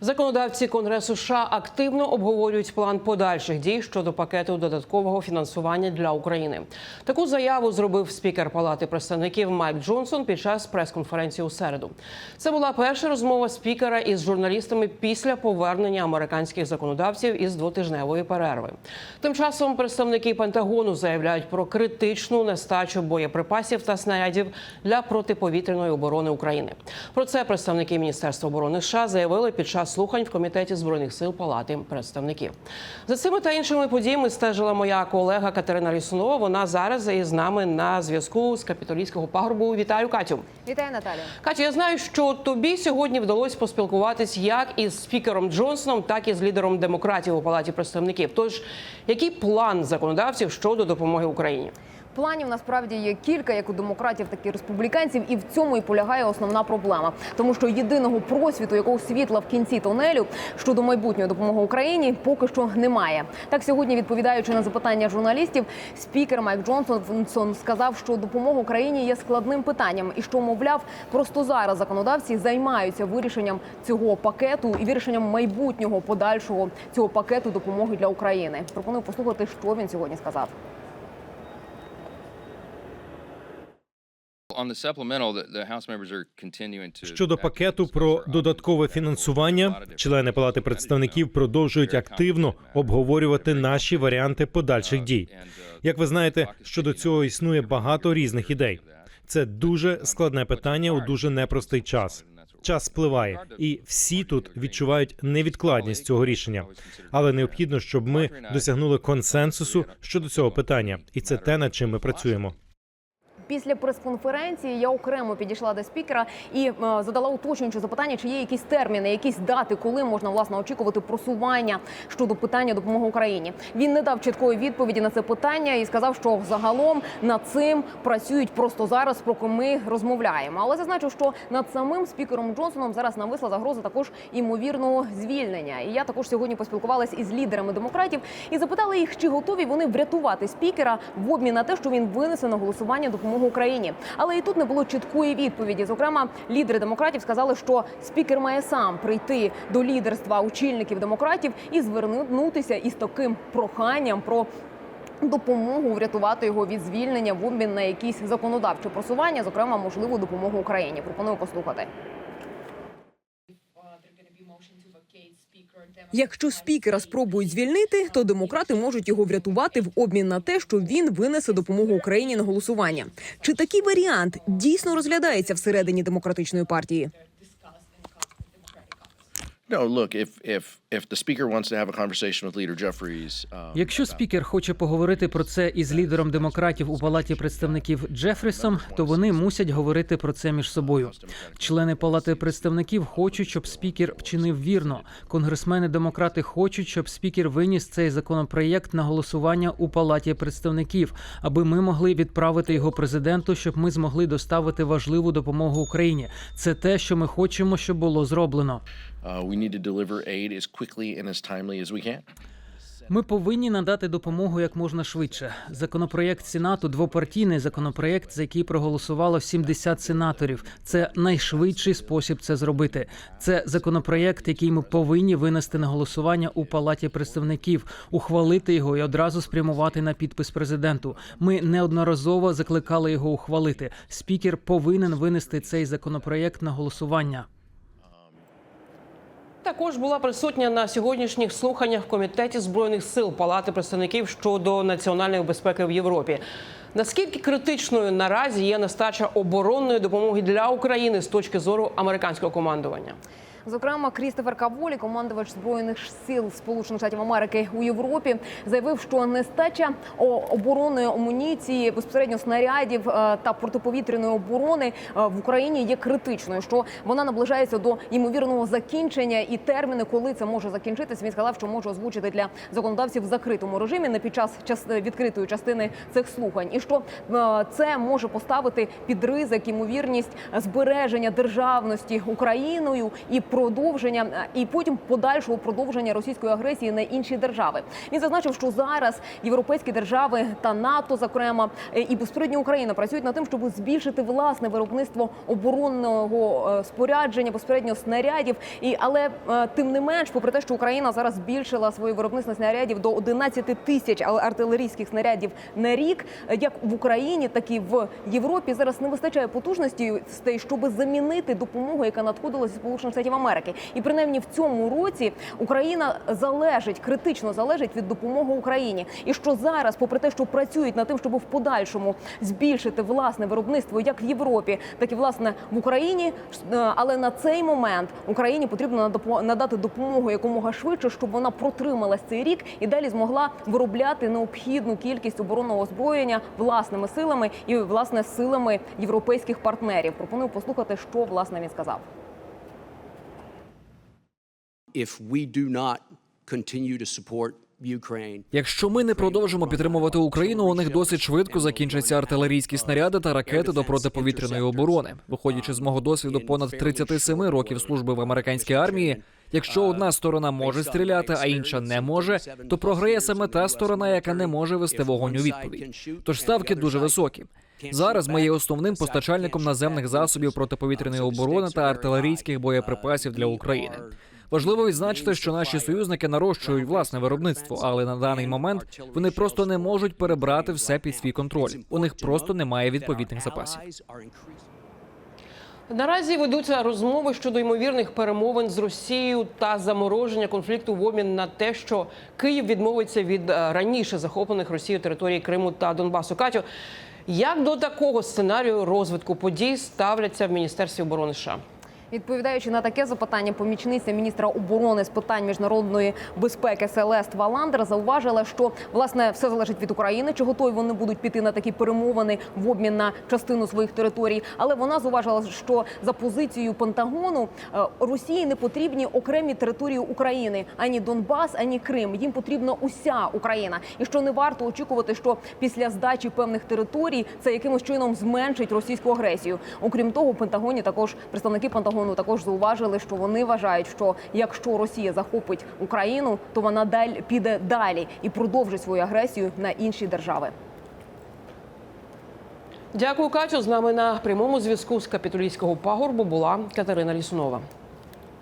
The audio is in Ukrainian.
Законодавці Конгресу США активно обговорюють план подальших дій щодо пакету додаткового фінансування для України. Таку заяву зробив спікер Палати представників Майк Джонсон під час прес-конференції у середу. Це була перша розмова спікера із журналістами після повернення американських законодавців із двотижневої перерви. Тим часом представники Пентагону заявляють про критичну нестачу боєприпасів та снарядів для протиповітряної оборони України. Про це представники Міністерства оборони США заявили під час слухань в комітеті збройних сил Палати представників. За цими та іншими подіями стежила моя колега Катерина Лісунова. Вона зараз із нами на зв'язку з капітолійського пагорбу. Вітаю Катю. Вітаю, Наталія. Катю, я знаю, що тобі сьогодні вдалося поспілкуватись як із спікером Джонсоном, так і з лідером демократів у палаті представників. Тож, який план законодавців щодо допомоги Україні? Планів насправді є кілька, як у демократів, так і республіканців, і в цьому і полягає основна проблема, тому що єдиного просвіту, якого світла в кінці тунелю щодо майбутньої допомоги Україні, поки що немає. Так сьогодні, відповідаючи на запитання журналістів, спікер Майк Джонсон сказав, що допомога Україні є складним питанням, і що, мовляв, просто зараз законодавці займаються вирішенням цього пакету і вирішенням майбутнього подальшого цього пакету допомоги для України. Пропоную послухати, що він сьогодні сказав. On the supplemental, the, the House members are continuing to Щодо пакету про додаткове фінансування, члени Палати представників продовжують активно обговорювати наші варіанти подальших дій. Як ви знаєте, щодо цього існує багато різних ідей. Це дуже складне питання у дуже непростий час. Час спливає, і всі тут відчувають невідкладність цього рішення. Але необхідно, щоб ми досягнули консенсусу щодо цього питання, і це те, над чим ми працюємо. Після прес-конференції я окремо підійшла до спікера і е, задала уточнююче запитання, чи є якісь терміни, якісь дати, коли можна власне очікувати просування щодо питання допомоги Україні. Він не дав чіткої відповіді на це питання і сказав, що загалом над цим працюють просто зараз, поки ми розмовляємо. Але зазначу, що над самим спікером Джонсоном зараз нависла загроза також імовірного звільнення. І я також сьогодні поспілкувалася із лідерами демократів і запитала їх, чи готові вони врятувати спікера в обмін на те, що він винесе на голосування допомогу Україні. Але і тут не було чіткої відповіді. Зокрема, лідери демократів сказали, що спікер має сам прийти до лідерства очільників демократів і звернутися із таким проханням про. Допомогу врятувати його від звільнення в обмін на якісь законодавчі просування, зокрема можливу допомогу Україні. Пропоную послухати. Якщо спікера спробують звільнити, то демократи можуть його врятувати в обмін на те, що він винесе допомогу Україні на голосування. Чи такий варіант дійсно розглядається всередині демократичної партії? No, look, if if if the speaker wants to have a conversation with Leader Jeffries, um, Якщо спікер хоче поговорити про це із лідером демократів у палаті представників Джефрісом, то вони мусять говорити про це між собою. Члени палати представників хочуть, щоб спікер вчинив вірно. Конгресмени демократи хочуть, щоб спікер виніс цей законопроєкт на голосування у палаті представників, аби ми могли відправити його президенту, щоб ми змогли доставити важливу допомогу Україні. Це те, що ми хочемо, щоб було зроблено. Uh, we need to deliver aid as quickly and as timely as we can. Ми повинні надати допомогу як можна швидше. Законопроєкт Сенату двопартійний законопроєкт, за який проголосувало 70 сенаторів. Це найшвидший спосіб це зробити. Це законопроєкт, який ми повинні винести на голосування у палаті представників, ухвалити його і одразу спрямувати на підпис президенту. Ми неодноразово закликали його ухвалити. Спікер повинен винести цей законопроєкт на голосування. Також була присутня на сьогоднішніх слуханнях в комітеті збройних сил Палати представників щодо національної безпеки в Європі. Наскільки критичною наразі є нестача оборонної допомоги для України з точки зору американського командування? Зокрема, Крістофер Каволі, командувач збройних сил Сполучених Штатів Америки у Європі, заявив, що нестача оборонної амуніції, безпосередньо снарядів е, та протиповітряної оборони е, в Україні є критичною. Що вона наближається до ймовірного закінчення і терміни, коли це може закінчитися. Він сказав, що може озвучити для законодавців в закритому режимі не під час час- відкритої частини цих слухань, і що е, це може поставити під ризик ймовірність збереження державності Україною і продовження е, і потім подальшого продовження російської агресії на інші держави. Він зазначив, що зараз європейські держави та НАТО, зокрема, е, і безпосередньо Україна працюють над тим, щоб збільшити власне виробництво оборонного е, спорядження, безпосередньо снарядів. І але тим не менш, попри те, що Україна зараз збільшила своє виробництво снарядів до 11 тисяч ар- артилерійських снарядів на рік, як в Україні, так і в Європі зараз не вистачає потужності, щоб замінити допомогу, яка надходила зі сполучених штатів Америки. І принаймні в цьому році Україна залежить критично залежить від допомоги Україні. І що зараз, попри те, що працюють над тим, щоб в подальшому збільшити власне виробництво як в Європі, так і власне в Україні. е, Але на цей момент Україні потрібно надати допомогу якомога швидше, щоб вона протрималась цей рік і далі змогла виробляти необхідну кількість оборонного озброєння власними силами і власне силами європейських партнерів. Пропоную послухати, що власне він сказав. If we do not continue to support Якщо ми не продовжимо підтримувати Україну, у них досить швидко закінчаться артилерійські снаряди та ракети до протиповітряної оборони. Виходячи з мого досвіду понад 37 років служби в американській армії. Якщо одна сторона може стріляти, а інша не може, то програє саме та сторона, яка не може вести вогонь у відповідь. Тож ставки дуже високі. Зараз ми є основним постачальником наземних засобів протиповітряної оборони та артилерійських боєприпасів для України. Важливо відзначити, що наші союзники нарощують власне виробництво, але на даний момент вони просто не можуть перебрати все під свій контроль. У них просто немає відповідних запасів. Наразі ведуться розмови щодо ймовірних перемовин з Росією та замороження конфлікту в обмін на те, що Київ відмовиться від е, раніше захоплених Росією територій Криму та Донбасу. Катю, як до такого сценарію розвитку подій ставляться в міністерстві оборони США? Відповідаючи на таке запитання, помічниця міністра оборони з питань міжнародної безпеки Селест Валандер зауважила, що власне все залежить від України, чи готові вони будуть піти на такі перемовини в обмін на частину своїх територій. Але вона зауважила, що за позицією Пентагону е, Росії не потрібні окремі території України ані Донбас, ані Крим. Їм потрібна уся Україна, і що не варто очікувати, що після здачі певних територій це якимось чином зменшить російську агресію. Окрім того, в Пентагоні також представники Пентагону також зауважили, що вони вважають, що якщо Росія захопить Україну, то вона далі піде далі і продовжить свою агресію на інші держави. Дякую, Катю. З нами на прямому зв'язку з капітолійського пагорбу була Катерина Лісунова.